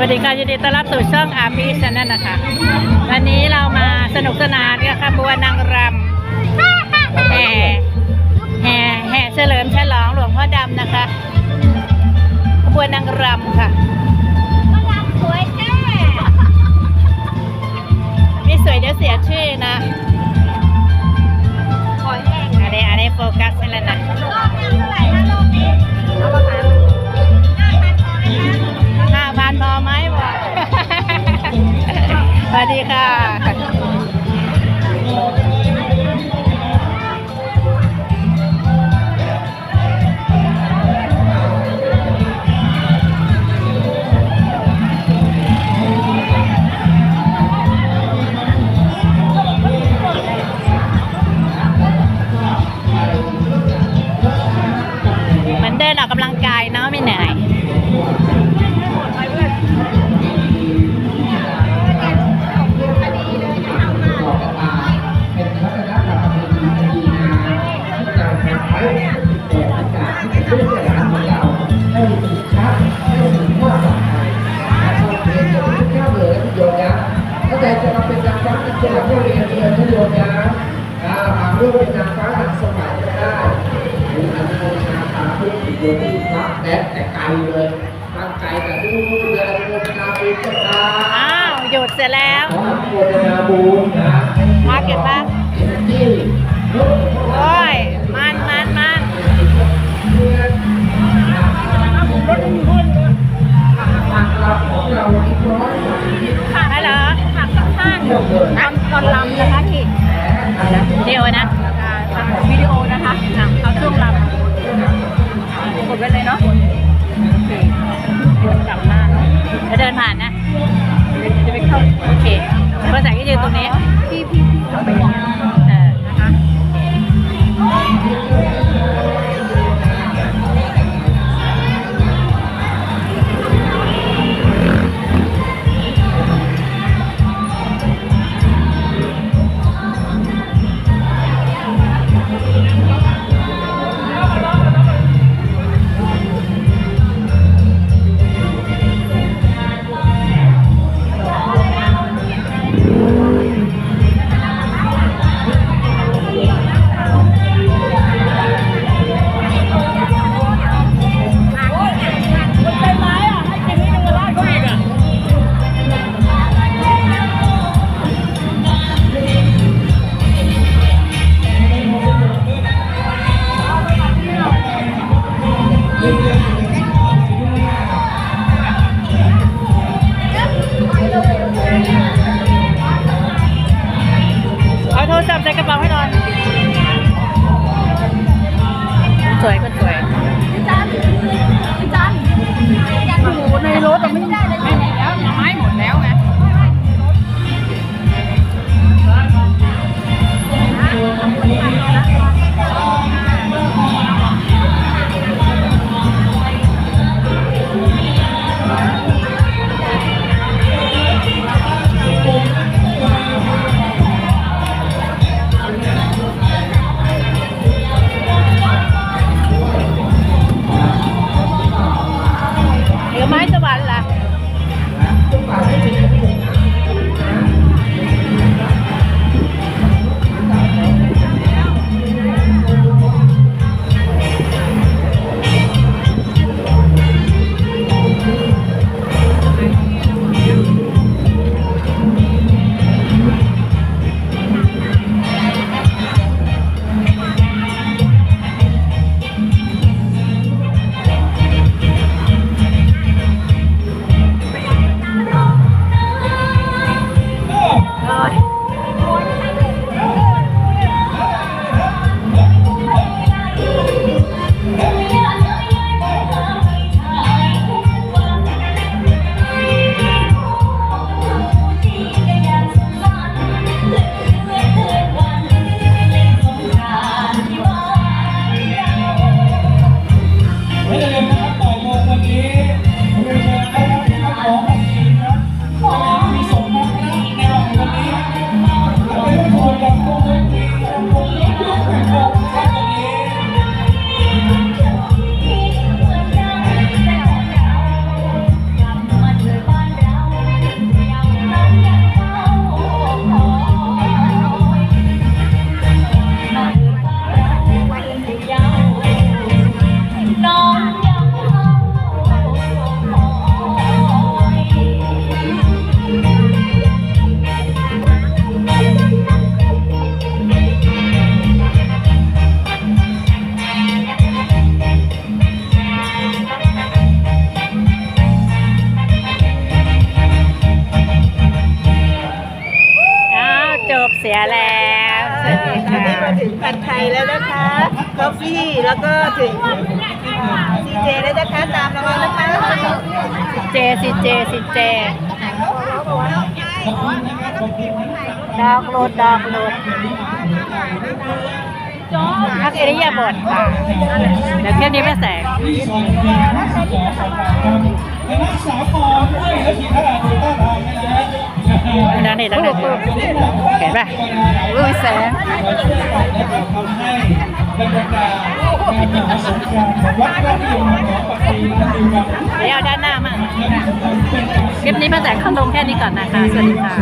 วัสดีค่ะยินดีต้อนรับสู่ช่องอาพีชนั่นนะคะ วันนี้เรามาสนุกสนานกับขบวนนางรำแห่แห่แห่เฉลิมฉลองหลวงพ่อดำนะคะขบวนนางรำค่ะนี่สวยเดี๋ยวเสียชื่อนะอันนี้อันนี้โฟกัสให้แล้วนะ ค่ะ เป็นนางฟ้าที่จะเรียนเรียนที่โยนนะอ่าบางเรื่องเป็นนางฟ้าหลังสมัยก็ได้หรืออันนั้นนาฟ้าเพื่อติดโยนที่รักแต่แต่ไกลเลยตั้งใจแต่ดูเดินโยนนาบุญจะตาอ้าวหยุดเสร็จแล้วขอโมทนาบุญนะมาเก็บบ้างโอ้ยมันมันมันทางเราของเราที่ร้อยไม่เหรอหักข้าง เดียนะวิดีโอนะคะเอาช่วงลำกดไว้เลยเนาะกลับมาจะเดินผ่านนะ จะไปเข้า โอเคภาษาที่ยืนตรงนี้ พี่พี่พี่ ค่ะ กันแล้วสวัสดีตอนนี้ค่ะมาถึงผัดไทยแล้วนะคะกาแฟแล้วก็ถึงซีเจแล้วนะคะตามเรามานะคะเจสิเจสิเจ ดอกโหลดดอกโหลดพักเอริยาบทค่ะเดี๋ยวเที่ยวนี้ไม่แสงนั่ นนี่ตั้งแต่เห็นป่ะอุ้ยแสงเดี๋ยวเอาด้านหน้ามาคลิปนี้ป้าแสงเข้าลงแค่นี้ก่อนนะคะ สวัสดีค่ะ